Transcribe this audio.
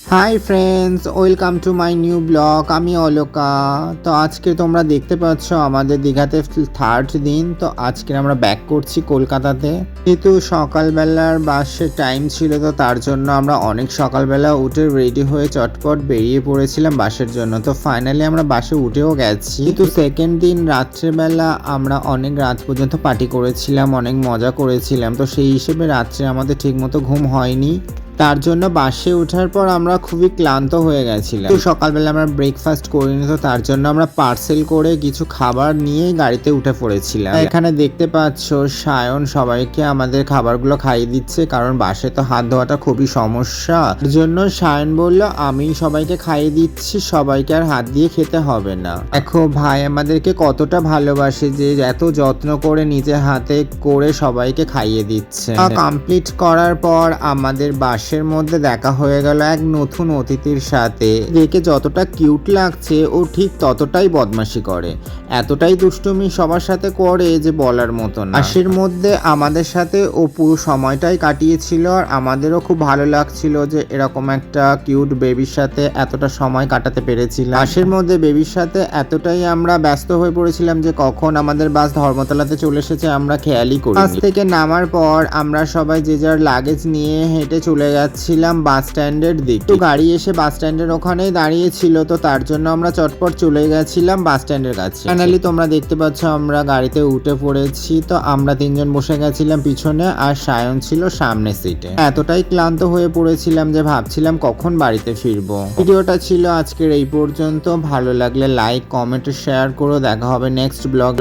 Hi friends welcome to my new blog আমি অলোকা। তো আজকে তোমরা দেখতে পাচ্ছ আমাদের দীঘাতে থার্ড দিন। তো আজকে আমরা ব্যাক করছি কলকাতাতে। যেহেতু সকালবেলার বাসের টাইম ছিল, তো তার জন্য আমরা অনেক সকালবেলা উঠে রেডি হয়ে চটপট বেরিয়ে পড়েছিলাম বাসের জন্য। তো ফাইনালি আমরা বাসে উঠেও গেছি। কিন্তু সেকেন্ড দিন রাত্রেবেলা আমরা অনেক রাত পর্যন্ত পার্টি করেছিলাম, অনেক মজা করেছিলাম। তো সেই হিসেবে রাত্রে আমাদের ঠিকমতো ঘুম হয়নি। তার জন্য বাসে ওঠার পর আমরা খুবই ক্লান্ত হয়ে গেছিলাম। তো সকালবেলা আমরা ব্রেকফাস্ট করিনি, তো তার জন্য আমরা পার্সেল করে কিছু খাবার নিয়ে গাড়িতে উঠে পড়েছিলাম। এখানে দেখতে পাচ্ছ সায়ন সবাইকে আমাদের খাবারগুলো খাইয়ে দিচ্ছে, কারণ বাসে তো হাত ধোয়াটা খুবই সমস্যা। জন্য সায়ন বলল, আমি সবাইকে খাইয়ে দিচ্ছি, সবাইকে আর হাত দিয়ে খেতে হবে না। দেখো ভাই আমাদেরকে কতটা ভালোবাসে যে এত যত্ন করে নিজের হাতে করে সবাইকে খাইয়ে দিচ্ছে। কমপ্লিট করার পর আমাদের বাসের মধ্যে দেখা হয়ে গেল এক নতুন অতিথির সাথে। দেখে যতটা কিউট লাগছে, ও ঠিক ততটাই বদমাশি করে। এতটাই দুষ্টুমি সবার সাথে করে যে বলার মতো না। বাসের মধ্যে আমাদের সাথে ও পুরো সময়টাই কাটিয়েছিল আর আমাদেরও খুব ভালো লাগছিল যে এরকম একটা কিউট বেবির সাথে এতটা সময় কাটাতে পেরেছিলাম। বাসের মধ্যে বেবির সাথে এতটাই আমরা ব্যস্ত হয়ে পড়েছিলাম যে কখন আমাদের বাস ধর্মতলাতে চলে এসেছে আমরা খেয়ালই করি বাস থেকে নামার পর আমরা সবাই যে যার লাগেজ নিয়ে হেঁটে চলে যাচ্ছিলাম বাস স্ট্যান্ডের দিক। তো গাড়ি এসে বাস স্ট্যান্ডের ওখানেই দাঁড়িয়ে ছিল তো তার জন্য আমরা চটপট চলে গেছিলাম বাস স্ট্যান্ডের কাছে। ফাইনালি তোমরা দেখতে পাচ্ছ আমরা গাড়িতে উঠে পড়েছি, তো আমরা তিনজন বসে গেছিলাম পিছনে আর সায়ন ছিল সামনের সিটে এতটাই ক্লান্ত হয়ে পড়েছিলাম যে ভাবছিলাম কখন বাড়িতে ফিরবো। ভিডিওটা ছিল আজকের এই পর্যন্ত। ভালো লাগলে লাইক কমেন্ট শেয়ার করো। দেখা হবে নেক্সট ব্লগ